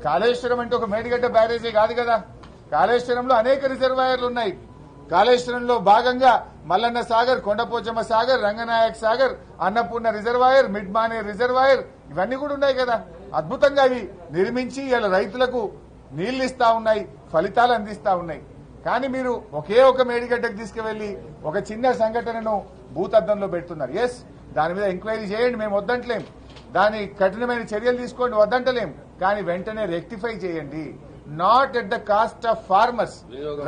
ఇప్పుడు కాళేశ్వరం అంటే ఒక మేడిగడ్డ బ్యారేజీ కాదు కదా. కాళేశ్వరంలో అనేక రిజర్వాయర్లు ఉన్నాయి. కాళేశ్వరంలో భాగంగా Mallanna Sagar Kondapochamma Sagar Ranganayak Sagar Annapurna reservoir mid Manair reservoir ఇవన్నీ కూడా ఉన్నాయి కదా. అద్భుతంగా అవి నిర్మించి ఇలా రైతులకు నీళ్ళు ఇస్తా ఉన్నాయి ఫలితాలు అందిస్తా ఉన్నాయి. కానీ మీరు ఒకే ఒక మేడిగడ్డకు తీసుకువెళ్ళి ఒక చిన్న సంఘటనను భూతద్దంలో పెడుతున్నారు. ఎస్ దాని మీద ఎంక్వైరీ చేయండి మేము వద్దంటలేం. దాని కఠినమైన చర్యలు తీసుకోండి వద్దంటలేం. కానీ వెంటనే రెక్టిఫై చేయండి. Not at the cost of farmers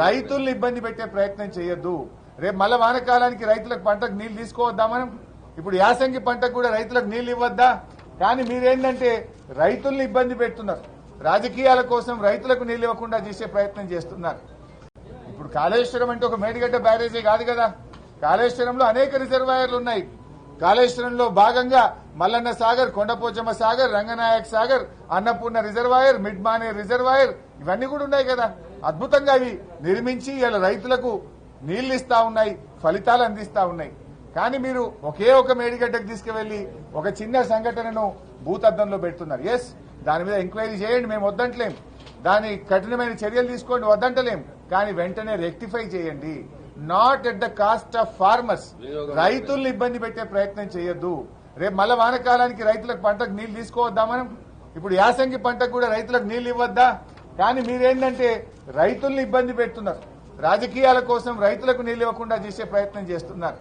రైతుల్ని ఇబ్బంది పెట్టే ప్రయత్నం చేయొద్దు. రేపు మళ్ళా వానకాలానికి రైతులకు పంటకు నీళ్ళు తీసుకోవద్దా మనం? ఇప్పుడు యాసంగి పంటకు కూడా రైతులకు నీళ్ళు ఇవ్వద్దా? కానీ మీరేంటంటే రైతుల్ని ఇబ్బంది పెడుతున్నారు. రాజకీయాల కోసం రైతులకు నీళ్ళు ఇవ్వకుండా చేసే ప్రయత్నం చేస్తున్నారు. ఇప్పుడు కాళేశ్వరం అంటే ఒక మేడిగడ్డ బ్యారేజీ కాదు కదా? కాళేశ్వరంలో అనేక రిజర్వాయర్లు ఉన్నాయి. కాళేశ్వరంలో భాగంగా Mallanna Sagar Kondapochamma Sagar Ranganayak Sagar Annapurna reservoir mid Manair reservoir ఇవన్నీ కూడా ఉన్నాయి కదా. అద్భుతంగా అవి నిర్మించి ఇలా రైతులకు నీళ్ళు ఇస్తా ఉన్నాయి ఫలితాలు అందిస్తా ఉన్నాయి. కానీ మీరు ఒకే ఒక మేడిగడ్డకు తీసుకువెళ్ళి ఒక చిన్న సంఘటనను భూతద్దంలో పెడుతున్నారు. ఎస్ దాని మీద ఎంక్వైరీ చేయండి మేము వద్దంటలేం. దాని కఠినమైన చర్యలు తీసుకోండి వద్దంటలేం. కానీ వెంటనే రెక్టిఫై చేయండి. Not at the cost of farmers రైతుల్ని ఇబ్బంది పెట్టే ప్రయత్నం చేయొద్దు. రేపు మళ్ళా వానకాలానికి రైతులకు పంటకు నీళ్ళు తీసుకోవద్దా మనం? ఇప్పుడు యాసంగి పంటకు కూడా రైతులకు నీళ్ళు ఇవ్వద్దా? కానీ మీరేంటంటే రైతుల్ని ఇబ్బంది పెడుతున్నారు. రాజకీయాల కోసం రైతులకు నీళ్ళు ఇవ్వకుండా చేసే ప్రయత్నం చేస్తున్నారు.